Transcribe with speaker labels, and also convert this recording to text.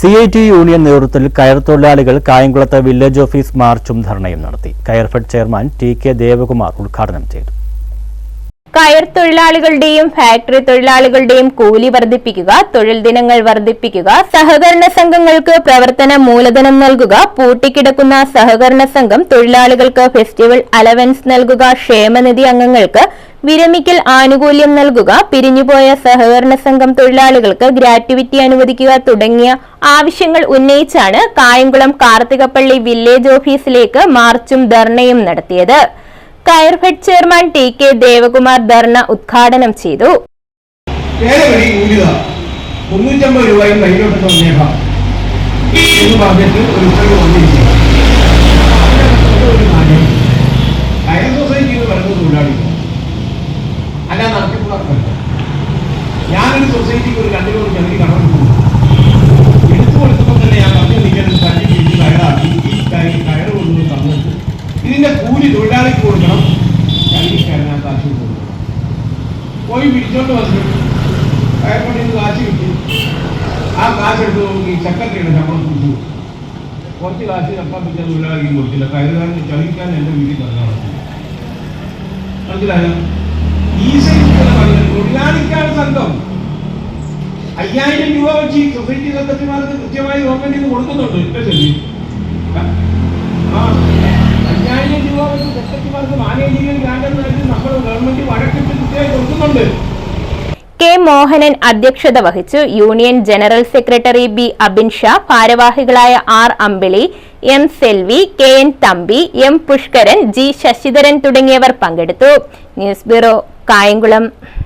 Speaker 1: C I T union നേതൃത്വത്തിൽ കയർ തൊഴിലാളികൾ കായംകുളത്ത് വില്ലേജ് ഓഫീസ് മാർച്ചും ധർണയും നടത്തി. Coirfed chairman T K Devakumar ഉദ്ഘാടനം ചെയ്തു.
Speaker 2: കയർ തൊഴിലാളികളുടെയും ഫാക്ടറി തൊഴിലാളികളുടെയും കൂലി വർദ്ധിപ്പിക്കുക തൊഴിൽ ദിനങ്ങൾ വർദ്ധിപ്പിക്കുക സഹകരണ സംഘങ്ങൾക്ക് പ്രവർത്തന മൂലധനം നൽകുക പൂട്ടിക്കിടക്കുന്ന സഹകരണ സംഘം തൊഴിലാളികൾക്ക് ഫെസ്റ്റിവൽ അലവൻസ് നൽകുക ക്ഷേമനിധി അംഗങ്ങൾക്ക് വിരമിക്കൽ ആനുകൂല്യം നൽകുക പിരിഞ്ഞുപോയ സഹകരണ സംഘം തൊഴിലാളികൾക്ക് ഗ്രാറ്റുവിറ്റി അനുവദിക്കുക തുടങ്ങിയ ആവശ്യങ്ങൾ ഉന്നയിച്ചാണ് കായംകുളം കാർത്തികപ്പള്ളി വില്ലേജ് ഓഫീസിലേക്ക് മാർച്ചും ധർണയും നടത്തിയത്. Coirfed chairman T K Devakumar ധർണ ഉദ്ഘാടനം ചെയ്തു.
Speaker 3: മുന്നൂറ്റമ്പത് രൂപയും കയ്യിലോട്ട് തന്നേക്കാം ഒരു ഉത്തരവ് വന്നിരിക്കുക അതിനകത്ത് ഒരു കാര്യം കയർ സൊസൈറ്റി എന്ന് പറയുന്നത് തൊഴിലാളികൾ അല്ല നടത്തിപ്പുകാർക്കല്ല ഞാനൊരു സൊസൈറ്റിക്ക് ഒരു ചെറിയ കടം കടന്നു എടുത്തു കൊടുത്തപ്പോൾ തന്നെ ഞാൻ പറഞ്ഞു കയറാക്കി ഈ കൈ കയർ കൊണ്ടു തന്നിട്ട് ഇതിന്റെ കൂലി തൊഴിലാളിക്ക് കൊടുക്കണം. കയ്യിൽ കയറിനകത്ത് കാശ് കൊടുക്കണം പോയി പിടിച്ചോണ്ട് വന്നു കയർപ്പണിയിൽ നിന്ന് കാശ് കിട്ടി. ആ കാശ് എടുത്ത് നോക്കി സെക്രട്ടറിയുടെ ശമ്പളം കൊടുത്തു. കുറച്ച് കാശ് പറ്റിയ തൊഴിലാളിക്കും കൊടുത്തില്ല. കയറുകാരൻ ചലിക്കാൻ എന്റെ വീട്ടിൽ തന്നാണ് മനസ്സിലായോ? തൊഴിലാളിക്കാണ് സംഘം. അയ്യായിരം രൂപ വെച്ച് ഈ സൊസൈറ്റി സെക്രട്ടറിമാർക്ക് കൃത്യമായി ഗവൺമെന്റ് ഇത് കൊടുക്കുന്നുണ്ട്. എന്റെ ശരി. അയ്യായിരം രൂപ വെച്ച് സെക്രട്ടറിമാർക്ക് മാനേജിംഗ് എന്ന് പറഞ്ഞ് നമ്മൾ ഗവൺമെന്റ് വഴക്കിട്ട് കൃത്യമായി കൊടുക്കുന്നുണ്ട്.
Speaker 2: കെ മോഹനൻ അധ്യക്ഷത വഹിച്ചു. Union general secretary B Abin Shah ഭാരവാഹികളായ R Ambili M Selvi K N Thampi M Pushkaran G Sasidharan തുടങ്ങിയവർ പങ്കെടുത്തു. News bureau Kayamkulam